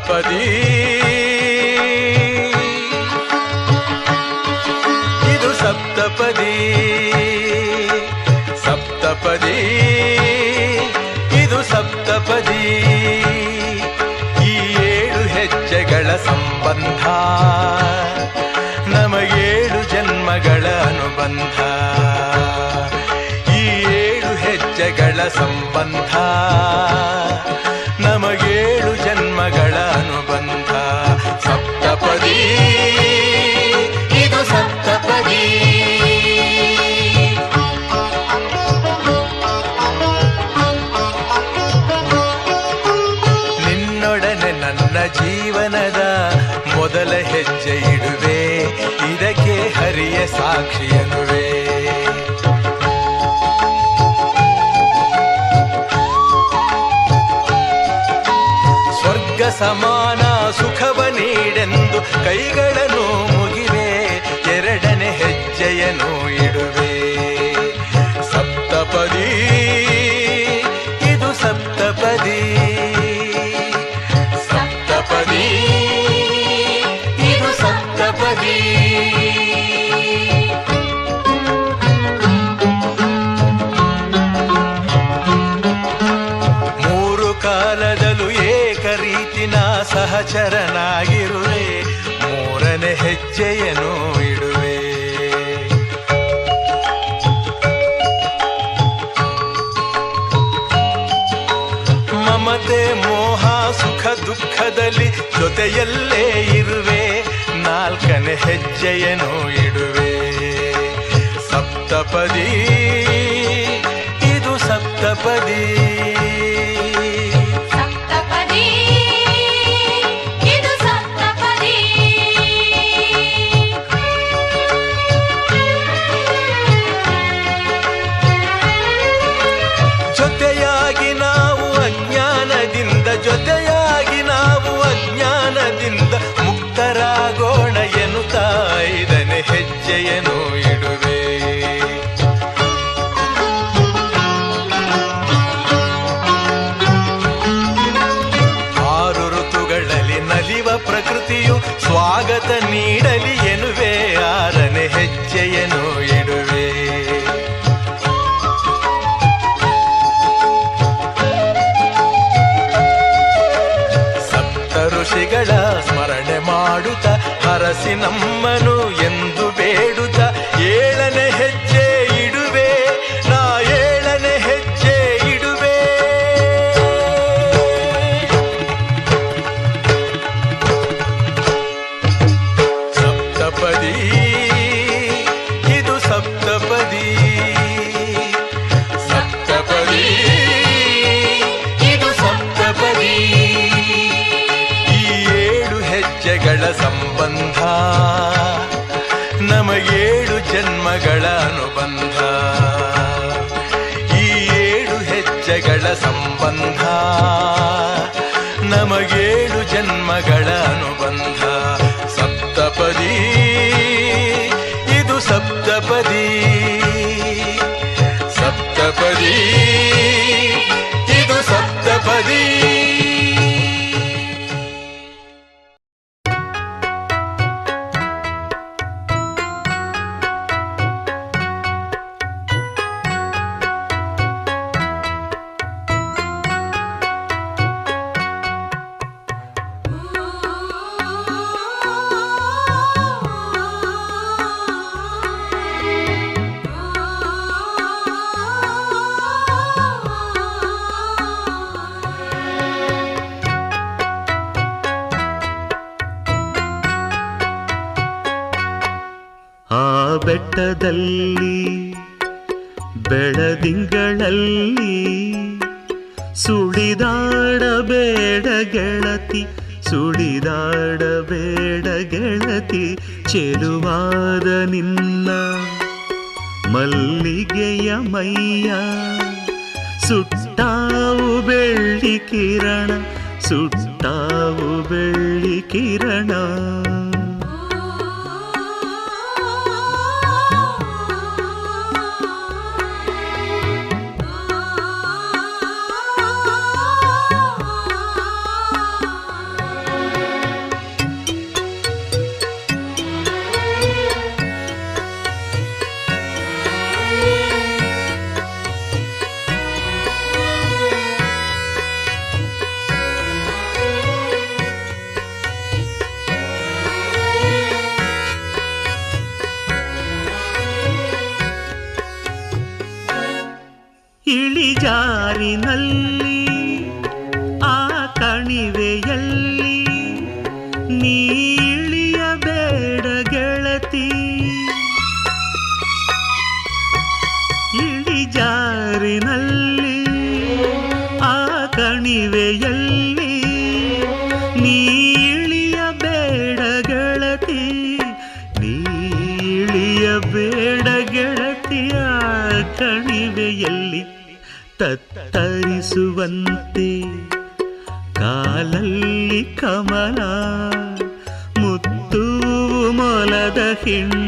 ಸಪ್ತಪದಿ ಇದು ಸಪ್ತಪದಿ. ಸಪ್ತಪದಿ. ಇದು ಸಪ್ತಪದಿ. ಈ ಏಳು ಹೆಜ್ಜೆಗಳ ಸಂಬಂಧ. ನಮಗೇಳು ಜನ್ಮಗಳ ಅನುಬಂಧ. ಈ ಏಳು ಹೆಜ್ಜೆಗಳ ಸಂಬಂಧ. ಜೀವನದ ಮೊದಲ ಹೆಜ್ಜೆ ಇಡುವೆ. ಇದಕ್ಕೆ ಹರಿಯ ಸಾಕ್ಷಿಯನುವೆ ಸ್ವರ್ಗ ಸಮಾನ ಸುಖವ ನೀಡೆಂದು ಕೈಗಳನ್ನು ಮುಗಿವೆ. ಎರಡನೇ ಹೆಜ್ಜೆಯನ್ನು ಇಡುವೆ. ಸಪ್ತಪದಿ, ಇದು ಸಪ್ತಪದಿ. ಇದು ಸಪ್ತಪದಿ ಮೂರು ಕಾಲದಲ್ಲೂ ಏಕ ರೀತಿನ ಸಹಚರನಾಗಿರುವೆ. ಮೂರನೇ ಹೆಜ್ಜೆಯನ್ನು ಇಡುವೆ ಮಮತೆ ಮೋಹ ಸುಖ ದುಃಖದಲ್ಲಿ ಜೊತೆಯಲ್ಲೇ ಇರುವೆ. ನಾಲ್ಕನೇ ಹೆಜ್ಜೆಯನ್ನು ಇಡುವೆ. ಸಪ್ತಪದಿ ಇದು ಸಪ್ತಪದಿ. ಋತುಗಳಲ್ಲಿ ಪ್ರಕೃತಿಯು ಸ್ವಾಗತ ನೀಡಲಿ ಎನ್ನುವೆ. ಆರನೆ ಹೆಜ್ಜೆಯನ್ನು ಇಡುವೆ. ಸಪ್ತ ಋಷಿಗಳ ಸ್ಮರಣೆ ಮಾಡುತ್ತ ಹರಸಿ ನಮ್ಮನು ಎಂದು ಸಂಬಂಧ. ನಮಗೇಳು ಜನ್ಮಗಳ ಅನುಬಂಧ. ಈ ಏಳು ಹೆಜ್ಜೆಗಳ ಸಂಬಂಧ. ನಮಗೇಳು ಜನ್ಮಗಳ ಅನುಬಂಧ. ಸಪ್ತಪದಿ, ಇದು ಸಪ್ತಪದಿ. ಸಪ್ತಪದಿ, ಇದು ಸಪ್ತಪದಿ. ಬೆಟ್ಟದಲ್ಲಿ, ಬೆಳದಿಂಗಳಲ್ಲಿ ಸುಳಿದಾಡಬೇಡ ಗೆಳತಿ ಸುಳಿದಾಡಬೇಡ ಗೆಳತಿ, ಚೆಲುವಾದ ನಿನ್ನ ಮಲ್ಲಿಗೆಯ ಮೈಯ ಸುಟ್ಟಾವು ಬೆಳ್ಳಿ ಕಿರಣ, ಸುಟ್ಟಾವು ಬೆಳ್ಳಿ ಕಿರಣ. ಜಾರಿನಲ್ಲಿ ಆ ಕಣಿವೆಯಲ್ಲಿ ನೀಳಿಯಬೇಡ ಗೆಳತಿ. ಇಳಿ ಜಾರಿನಲ್ಲಿ ಆ ಕಣಿವೆಯಲ್ಲಿ ನೀಳಿಯಬೇಡ ಗೆಳತಿ. ನೀಳಿಯಬೇಡ ಗೆಳತಿಯ ಕಣಿವೆಯಲ್ಲಿ ತತ್ತರಿಸುವಂತೆ ಕಾಲಲ್ಲಿ ಕಮಲ ಮುತ್ತು ಮೊಲದ ಹಿಂಡು